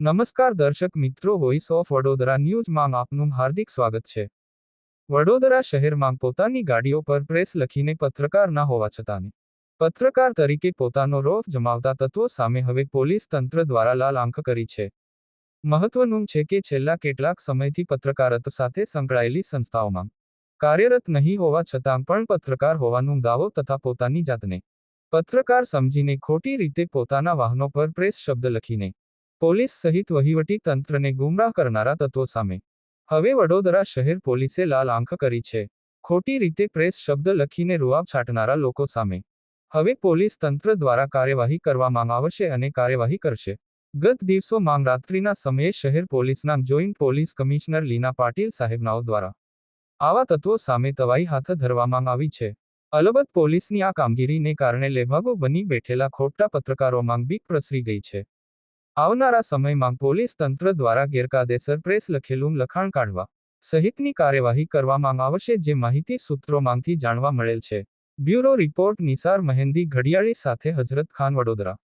નમસ્કાર દર્શક મિત્રો વોઇસ ઓફ વડોદરા ન્યૂઝમાં આપનું હાર્દિક સ્વાગત છે. વડોદરા શહેરમાં પોતાની ગાડીઓ પર પ્રેસ લખીને પત્રકાર ના હોવા છતાં પત્રકાર તરીકે પોતાનો રોફ જમાવતા તત્વો સામે હવે પોલીસ તંત્ર દ્વારા લાલ આંખ કરી છે. મહત્વનું છે કે છેલ્લા કેટલાક સમયથી પત્રકારત્વ સાથે સંકળાયેલી સંસ્થાઓમાં કાર્યરત નહીં હોવા છતાં પણ પત્રકાર હોવાનું દાવો તથા પોતાની જાતને પત્રકાર સમજીને ખોટી રીતે પોતાના વાહનો પર પ્રેસ શબ્દ લખીને પોલીસ સહિત વહીવટી તંત્રને ગુમરાહ કરનારા તત્વો સામે. હવે વડોદરા શહેર પોલીસે લાલ આંખ કરી છે. ખોટી રીતે પ્રેસ શબ્દ લખીને રૂઆબ છાંટનારા લોકો સામે. હવે પોલીસ તંત્ર દ્વારા કાર્યવાહી કરવામાં આવશે અને કાર્યવાહી કરશે. ગત દિવસોમાં રાત્રિના સમયે શહેર પોલીસના joint police commissioner Leena Patil સાહેબનાઓ દ્વારા. આવા તત્વો સામે તવાઈ હાથ ધરવામાં આવી છે. અલબત્ત પોલીસની આ કામગીરીને કારણે લેભાગો બની બેઠેલા ખોટા પત્રકારોમાં બીક પ્રસરી ગઈ છે. આવનારા સમયમાં પોલીસ તંત્ર દ્વારા ગેરકાયદેસર પ્રેસ લખેલું લખાણ કાઢવા સહિતની કાર્યવાહી કરવામાં આવશે જે માહિતી સૂત્રોમાંથી જાણવા મળેલ છે. બ્યુરો રિપોર્ટ નિસાર મહેંદી ઘડિયાળી સાથે હઝરત ખાન વડોદરા.